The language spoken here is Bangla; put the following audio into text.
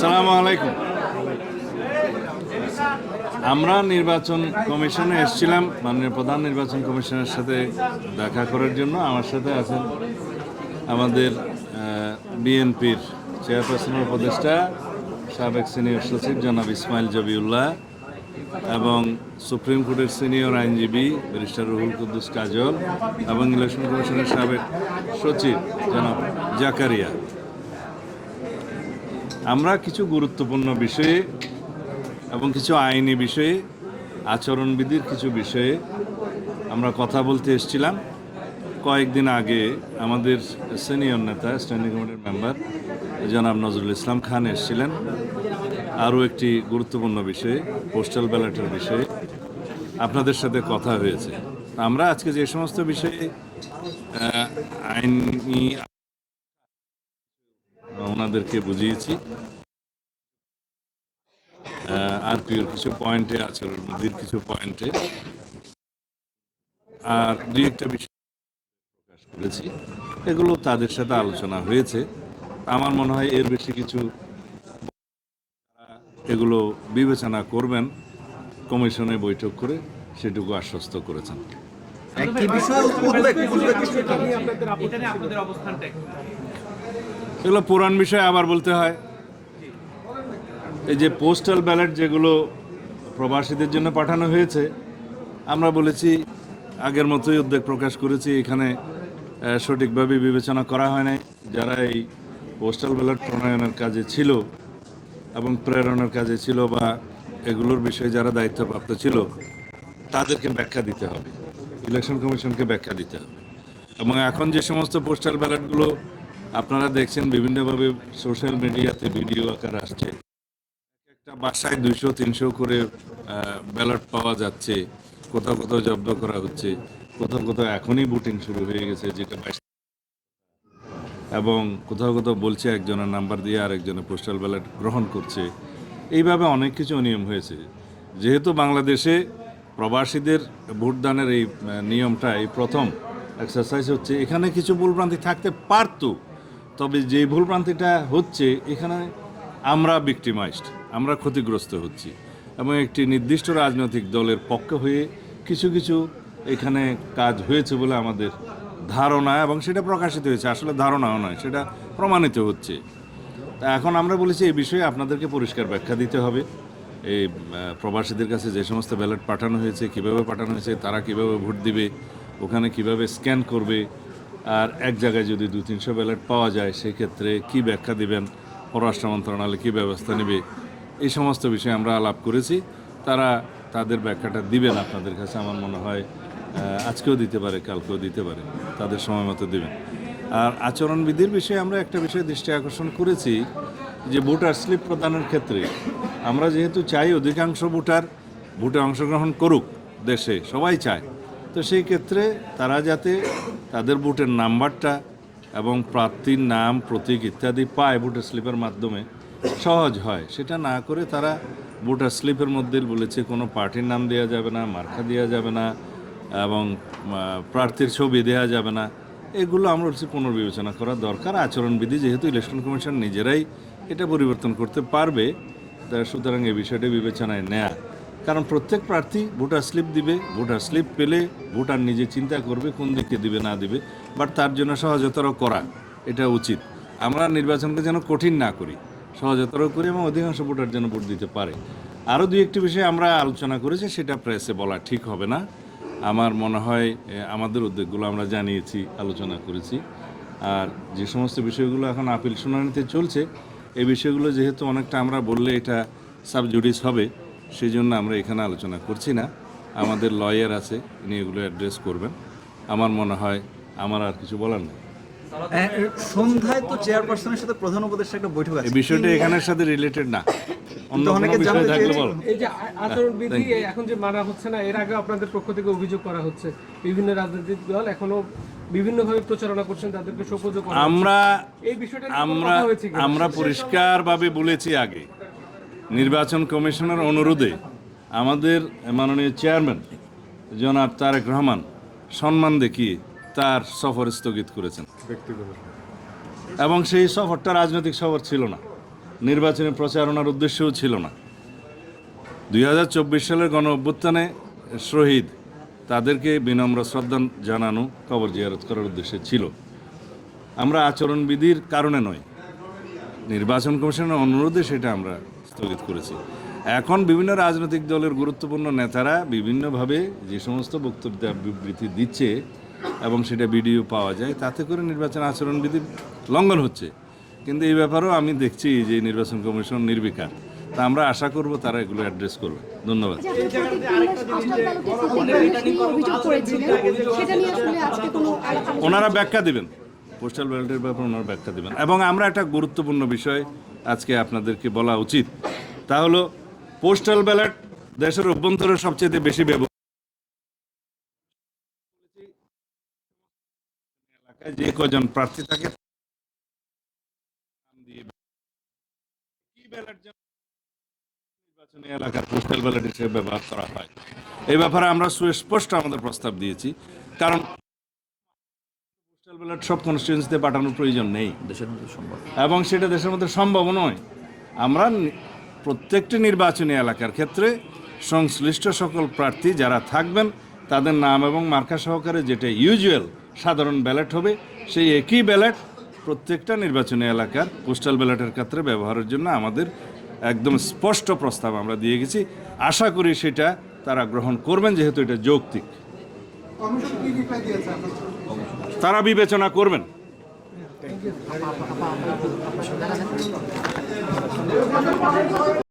সালাম আলাইকুম। আমরা নির্বাচন কমিশনে এসেছিলাম, মাননীয় প্রধান নির্বাচন কমিশনের সাথে দেখা করার জন্য। আমার সাথে আছেন আমাদের বিএনপির চেয়ারপারসনের উপদেষ্টা, সাবেক সিনিয়র সচিব জনাব ইসমাইল জবিউল্লাহ এবং সুপ্রিম কোর্টের সিনিয়র আইনজীবী ব্যারিস্টার রুহুল কুদ্দুস কাজল এবং ইলেকশন কমিশনের সাবেক সচিব জনাব জাকারিয়া। আমরা কিছু গুরুত্বপূর্ণ বিষয়ে এবং কিছু আইনি বিষয়ে, আচরণবিধির কিছু বিষয়ে আমরা কথা বলতে এসেছিলাম। কয়েকদিন আগে আমাদের সিনিয়র নেতা, স্ট্যান্ডিং কমিটির মেম্বার জনাব নজরুল ইসলাম খান এসেছিলেন। আরও একটি গুরুত্বপূর্ণ বিষয়ে পোস্টাল ব্যালটের বিষয়ে আপনাদের সাথে কথা হয়েছে। আমরা আজকে যে সমস্ত বিষয়ে আইনি ওনাদেরকে বুঝিয়েছি। আর পিওর কিছু পয়েন্টে আচরণ বিধির কিছু পয়েন্টে। আর দুই একটা বিষয় প্রকাশ করেছি। এগুলো তাদের সাথে আলোচনা হয়েছে। আমার মনে হয় এর বেশি কিছু এগুলো বিবেচনা করবেন কমিশনে বৈঠক করে সেটুকু আশ্বস্ত করেছেন। একটি বিষয় উদ্বেগ উদ্বেগ। আপনাদের অবস্থানটা কি? এগুলো পুরান বিষয়ে আবার বলতে হয়। এই যে পোস্টাল ব্যালট যেগুলো প্রবাসীদের জন্য পাঠানো হয়েছে, আমরা বলেছি, আগের মতোই উদ্বেগ প্রকাশ করেছি, এখানে সঠিকভাবে বিবেচনা করা হয় নাই। যারা এই পোস্টাল ব্যালট প্রণয়নের কাজে ছিল এবং প্রেরণের কাজে ছিল বা এগুলোর বিষয়ে যারা দায়িত্বপ্রাপ্ত ছিল, তাদেরকে ব্যাখ্যা দিতে হবে। ইলেকশন কমিশনকে ব্যাখ্যা দিতে হবে। এবং এখন যে সমস্ত পোস্টাল ব্যালটগুলো আপনারা দেখছেন বিভিন্নভাবে সোশ্যাল মিডিয়াতে ভিডিও আকার আসছে। একটা বাসায় দুইশো, তিনশো করে ব্যালট পাওয়া যাচ্ছে। কোথাও কোথাও জব্দ করা হচ্ছে। কোথাও কোথাও এখনই বুটিং শুরু হয়ে গেছে যেটা এবং কোথাও কোথাও বলছে একজনের নাম্বার দিয়ে আরেকজনের পোস্টাল ব্যালট গ্রহণ করছে। এইভাবে অনেক কিছু অনিয়ম হয়েছে। যেহেতু বাংলাদেশে প্রবাসীদের ভোটদানের এই নিয়মটা এই প্রথম এক্সারসাইজ হচ্ছে। এখানে কিছু ভুলভ্রান্তি থাকতে পারতো। তবে যে ভুলভ্রান্তিটা হচ্ছে, এখানে আমরা বিক্টিমাইজড আমরা ক্ষতিগ্রস্ত হচ্ছি। এবং একটি নির্দিষ্ট রাজনৈতিক দলের পক্ষে হয়ে কিছু কিছু এখানে কাজ হয়েছে বলে আমাদের ধারণা এবং সেটা প্রকাশিত হয়েছে। আসলে ধারণাও নয়, সেটা প্রমাণিত হচ্ছে। তা এখন আমরা বলেছি, এই বিষয়ে আপনাদেরকে পরিষ্কার ব্যাখ্যা দিতে হবে। এই প্রবাসীদের কাছে যে সমস্ত ব্যালট পাঠানো হয়েছে, কীভাবে পাঠানো হয়েছে, তারা কীভাবে ভোট দিবে, ওখানে কীভাবে স্ক্যান করবে আর এক জায়গায় যদি দু, তিনশো ব্যালট পাওয়া যায়, সেক্ষেত্রে কি ব্যাখ্যা দিবেন? পররাষ্ট্র মন্ত্রণালয় কী ব্যবস্থা নেবে? এই সমস্ত বিষয়ে আমরা আলাপ করেছি। তারা তাদের ব্যাখ্যাটা দিবেন আপনাদের কাছে। আমার মনে হয় আজকেও দিতে পারে, কালকেও দিতে পারে। তাদের সময় মতো দেবেন। আর আচরণবিধির বিষয়ে আমরা একটা বিষয়ে দৃষ্টি আকর্ষণ করেছি, যে ভোটার স্লিপ প্রদানের ক্ষেত্রে আমরা যেহেতু চাই অধিকাংশ ভোটার ভোটে অংশগ্রহণ করুক, দেশে সবাই চায়। তো সেই ক্ষেত্রে তারা যাতে তাদের ভোটের নাম্বারটা এবং প্রার্থীর নাম, প্রতীক ইত্যাদি পায় ভোটার স্লিপের মাধ্যমে সহজ হয়। সেটা না করে তারা ভোটার স্লিপের মধ্যে বলেছে কোনো পার্টির নাম দেওয়া যাবে না, মার্কা দেওয়া যাবে না এবং প্রার্থীর ছবি দেওয়া যাবে না। এগুলো আমরা হচ্ছে পুনর্বিবেচনা করা দরকার। আচরণবিধি যেহেতু ইলেকশন কমিশন নিজেরাই এটা পরিবর্তন করতে পারবে সুতরাং এই বিষয়টি বিবেচনায় নেয়া কারণ প্রত্যেক প্রার্থী ভোটার স্লিপ দিবে, ভোটার স্লিপ পেলে ভোটার নিজে চিন্তা করবে কোন দিকে দিবে, না দিবে, বাট তার জন্য সহজতর করা, এটা উচিত। আমরা নির্বাচনকে যেন কঠিন না করি, সহজতর করি এবং অধিকাংশ ভোটার যেন ভোট দিতে পারে। আরও দুই একটি বিষয়ে আমরা আলোচনা করেছি, সেটা প্রেসে বলা ঠিক হবে না। আমার মনে হয় আমাদের উদ্যোগগুলো আমরা জানিয়েছি, আলোচনা করেছি। আর যে সমস্ত বিষয়গুলো এখন আপিল শুনানিতে চলছে, এই বিষয়গুলো যেহেতু অনেকটা আমরা বললে এটা সাবজুডিস হবে সেই জন্য আমরা এখানে আলোচনা করছি না। আমাদের লয়ার আছে ইনি এগুলো অ্যাড্রেস করবেন। আমার মনে হয় আমার আর কিছু বলার নেই। সন্ধ্যায় তো চেয়ারপারসনের সাথে প্রধান উপদেষ্টা একটা বৈঠক আছে। বিষয়টা এখানের সাথে রিলেটেড না। অন্য কোনো অনেকে বিষয় জানতে থাকলে এই যে আচরণবিধি এখন যে মানা হচ্ছে না এর আগে আপনাদের পক্ষ থেকে অভিযোগ করা হচ্ছে। বিভিন্ন রাজনৈতিক দল এখনও বিভিন্নভাবে প্রচারণা করছেন তাদেরকে করা আমরা এই বিষয়টা আমরা আমরা পরিষ্কারভাবে বলেছি আগে। নির্বাচন কমিশনের অনুরোধে আমাদের মাননীয় চেয়ারম্যান জনাব তারেক রহমান সম্মান দেখিয়ে তার সফর স্থগিত করেছেন। এবং সেই সফরটা রাজনৈতিক সফর ছিল না, নির্বাচনী প্রচারণার উদ্দেশ্যও ছিল না। দুই হাজার চব্বিশ সালের গণ অভ্যুত্থানে শহীদ তাদেরকে বিনম্র শ্রদ্ধা জানানো কবর জিয়ারত করার উদ্দেশ্যে ছিল। আমরা আচরণবিধির কারণে নয়, নির্বাচন কমিশনের অনুরোধে সেটা আমরা স্থগিত করেছি। এখন বিভিন্ন রাজনৈতিক দলের গুরুত্বপূর্ণ নেতারা বিভিন্নভাবে যে সমস্ত বক্তব্য বিবৃতি দিচ্ছে এবং সেটা ভিডিও পাওয়া যায়, তাতে করে নির্বাচন আচরণবিধি লঙ্ঘন হচ্ছে। কিন্তু এই ব্যাপারেও আমি দেখছি যে নির্বাচন কমিশন নির্বিকার। তা আমরা আশা করব তারা এগুলো অ্যাড্রেস করবে। ধন্যবাদ। ওনারা ব্যাখ্যা দিবেন। পোস্টাল ব্যালটের ব্যাপারে ওনারা ব্যাখ্যা দিবেন। এবং আমরা একটা গুরুত্বপূর্ণ বিষয় আজকে আপনাদেরকে বলা উচিত। তা হলো পোস্টাল ব্যালট দেশের অভ্যন্তরে সবচেয়ে বেশি ব্যবহার এলাকায় যে কজন প্রার্থী থাকে এলাকার পোস্টাল ব্যালট হিসেবে ব্যবহার করা হয়। এই ব্যাপারে আমরা সুস্পষ্ট আমাদের প্রস্তাব দিয়েছি। কারণ পোস্টাল ব্যালট সব পাঠানোর প্রয়োজন নেই। দেশের মধ্যে সম্ভব। এবং সেটা দেশের মধ্যে সম্ভব নয়। আমরা প্রত্যেকটি নির্বাচনী এলাকার ক্ষেত্রে সংশ্লিষ্ট সকল প্রার্থী যারা থাকবেন তাদের নাম এবং মার্কা সহকারে যেটা ইউজুয়াল সাধারণ ব্যালট হবে সেই একই ব্যালট প্রত্যেকটা নির্বাচনী এলাকার পোস্টাল ব্যালটের ক্ষেত্রে ব্যবহারের জন্য আমাদের একদম স্পষ্ট প্রস্তাব আমরা দিয়ে গেছি। আশা করি সেটা তারা গ্রহণ করবেন যেহেতু এটা যৌক্তিক। তারা বিবেচনা করবেন।